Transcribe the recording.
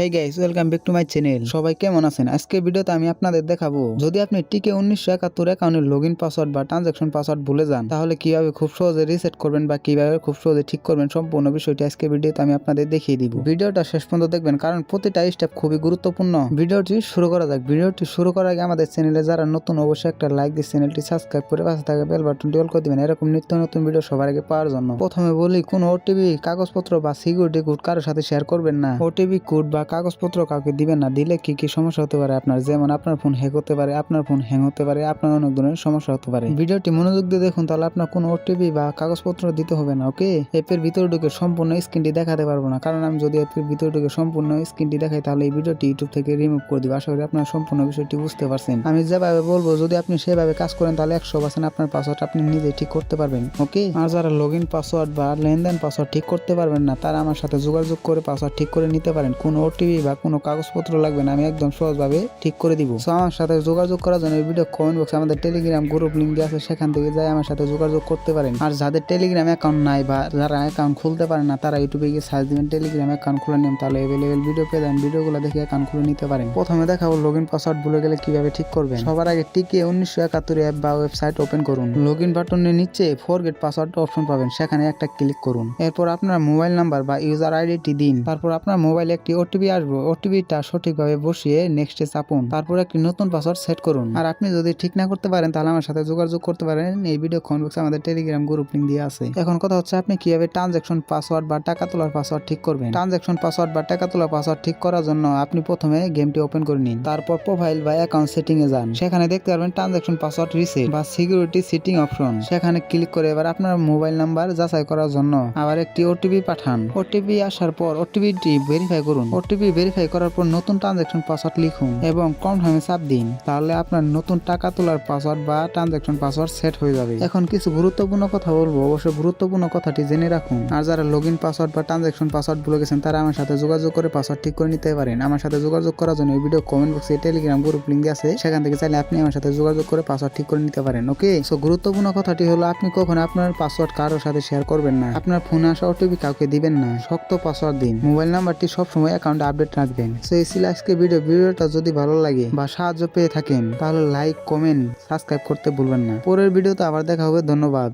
Hey guys welcome back to my channel সবাই কেমন আছেন? আজকে ভিডিওতে আমি আপনাদের দেখাবো, যদি আপনি টিকে উনিশশো একাত্তর অ্যাকাউন্টের লগ ইন পাসওয়ার্ড বা ট্রানজাকশন পাসওয়ার্ড ভুলে যান, তাহলে কীভাবে খুব সহজে রিসেট করবেন বা কীভাবে খুব সহজে ঠিক করবেন সম্পূর্ণ বিষয়টি আজকে ভিডিওতে আমি আপনাদের দেখিয়ে দিব। ভিডিওটা শেষ পর্যন্ত দেখবেন, কারণ প্রতিটা স্টেপ খুবই গুরুত্বপূর্ণ। ভিডিওটি শুরু করা যাক ভিডিওটি শুরু করার আগে আমাদের চ্যানেলে যারা নতুন, অবশ্যই একটা লাইক দিয়ে চ্যানেলটি সাবস্ক্রাইব করে পাশে থাকা বেল বাটনটি অল করে দিবেন। এরকম নিত্য নতুন ভিডিও সবার আগে পাওয়ার জন্য। প্রথমে বলি, কোন ওটিপি কাগজপত্র বা সিকিউরিটি কোড কারোর সাথে শেয়ার করবেন না। ওটিপি কোড বা কাগজপত্র কাউকে দিবেন না, দিলে কি কি সমস্যা হতে পারে আপনার? যেমন আপনার ফোন হ্যাক হতে পারে, আপনার ফোন হ্যাং হতে পারে, আপনার অনেক ধরনের সমস্যা হতে পারে। ভিডিওটি মনোযোগ দিয়ে দেখুন, তাহলে আপনার কোনো ওটিপি বা কাগজপত্র দিতে হবে না ওকে অ্যাপের ভিতরে ঢুকে সম্পূর্ণ স্ক্রিনটি দেখাতে পারব না। কারণ আমি যদি অ্যাপের ভিতরে ঢুকে সম্পূর্ণ স্ক্রিনটি দেখাই, তাহলে এই ভিডিওটি ইউটিউব থেকে রিমুভ করে দিব। আশা করি আপনার সম্পূর্ণ বিষয়টি বুঝতে পারছেন। আমি যেভাবে বলব, যদি আপনি সেভাবে কাজ করেন, তাহলে একশো পার্সেন্ট আপনার পাসওয়ার্ড আপনি নিজে ঠিক করতে পারবেন ওকে আর যারা লগ ইন পাসওয়ার্ড বা লেনদেন পাসওয়ার্ড ঠিক করতে পারবেন না, তারা আমার সাথে যোগাযোগ করে পাসওয়ার্ড ঠিক করে নিতে পারেন। কোনো ওটিপি বা কোনো কাগজপত্র লাগবে না, আমি একদম সহজভাবে ঠিক করে দিব। সো আমার সাথে যোগাযোগ করার জন্য ভিডিও কমেন্ট বক্সে আমাদের টেলিগ্রাম গ্রুপ লিঙ্ক দিয়ে আছে, সেখান থেকে যাই আমার সাথে যোগাযোগ করতে পারেন। আর যাদের টেলিগ্রাম অ্যাকাউন্ট নাই বা যারা অ্যাকাউন্ট খুলতে পারে না, তারা ইউটিউবে গিয়ে সার্চ দিবেন টেলিগ্রাম অ্যাকাউন্ট খুলে নেন তাহলে অ্যাভেলেবেল ভিডিও পেয়ে যান ভিডিওগুলো দেখে অ্যাকাউন্ট খুলে নিতে পারেন। প্রথমে দেখাবো লগ ইন পাসওয়ার্ড ভুলে গেলে কীভাবে ঠিক করবেন। সবার আগে টিকে উনিশশো একাত্তর অ্যাপ বা ওয়েবসাইট ওপেন করুন। লগ ইন বাটনের নিচে ফরগেট পাসওয়ার্ড অপশন পাবেন, সেখানে একটা ক্লিক করুন। এরপর আপনার মোবাইল নাম্বার বা ইউজার আইডিটি দিন। তারপর আপনার মোবাইলে একটি ওটিপি আসবে, ওটিপিটা সঠিকভাবে বসিয়ে নেক্সটে চাপুন। তারপর একটি নতুন পাসওয়ার্ড সেট করুন। আর আপনি যদি ঠিক না করতে পারেন, তাহলে আমার সাথে যোগাযোগ করতে পারেন। এই ভিডিও কমেন্ট বক্সে আমাদের টেলিগ্রাম গ্রুপ লিঙ্ক দিয়ে আছে। এখন কথা হচ্ছে, আপনি কীভাবে ট্রানজাকশন পাসওয়ার্ড বা টাকা তোলার পাসওয়ার্ড ঠিক করবেন? ট্রানজাকশন পাসওয়ার্ড বা টাকা তোলার পাসওয়ার্ড ঠিক করার জন্য আপনি প্রথমে গেমটি ওপেন করে নিন। তারপর প্রোফাইল বা অ্যাকাউন্ট সেটিং এ যান। সেখানে দেখতে পারবেন ট্রানজাকশন পাসওয়ার্ড রিসেট বা সিকিউরিটি সেটিং অপশন সেখানে ক্লিক করে এবার আপনার মোবাইল নাম্বার যাচাই করার জন্য আবার একটি ওটিপি পাঠান। ওটিপি আসার পর ওটিপিটি ভেরিফাই করুন। ওটিপি ভেরিফাই করার পর নতুন ট্রানজাকশন পাসওয়ার্ড লিখুন এবং কনফার্মে চাপ দিন। তাহলে আপনার নতুন টাকা তোলার পাসওয়ার্ড বা ট্রানজাকশন পাসওয়ার্ড সেট হয়ে যাবে। এখন কিছু গুরুত্বপূর্ণ কথা বলব। অবশ্যই গুরুত্বপূর্ণ কথাটি জেনে রাখুন। আর যারা লগ ইন পাসওয়ার্ড বা ট্রানজাকশন পাসওয়ার্ড ভুলে গেছেন, তারা আমার সাথে যোগাযোগ করে পাসওয়ার্ড ঠিক করে নিতে পারেন। আমার সাথে যোগাযোগ করার জন্য এই ভিডিও কমেন্ট বক্সে টেলিগ্রাম গ্রুপ লিঙ্ক আছে। সেখান থেকে চাইলে আপনি আমার সাথে যোগাযোগ করে পাসওয়ার্ড ঠিক করে নিতে পারেন। ওকে সো গুরুত্বপূর্ণ কথাটি হলো, আপনি কখনো আপনার পাসওয়ার্ড কারোর সাথে শেয়ার করবেন না। আপনার ফোনে আসা ওটিপি কাউকে দিবেন না। শক্ত পাসওয়ার্ড দিন। মোবাইল নাম্বারটি সবসময় অ্যাকাউন্টে আপডেট রাখবেন সো এই ছিল আজকে ভিডিও ভিডিওটা যদি ভালো লাগে বা সাহায্য পেয়ে থাকেন, তাহলে লাইক কমেন্ট সাবস্ক্রাইব করতে ভুলবেন না। পরের ভিডিওতে আবার দেখা হবে। ধন্যবাদ।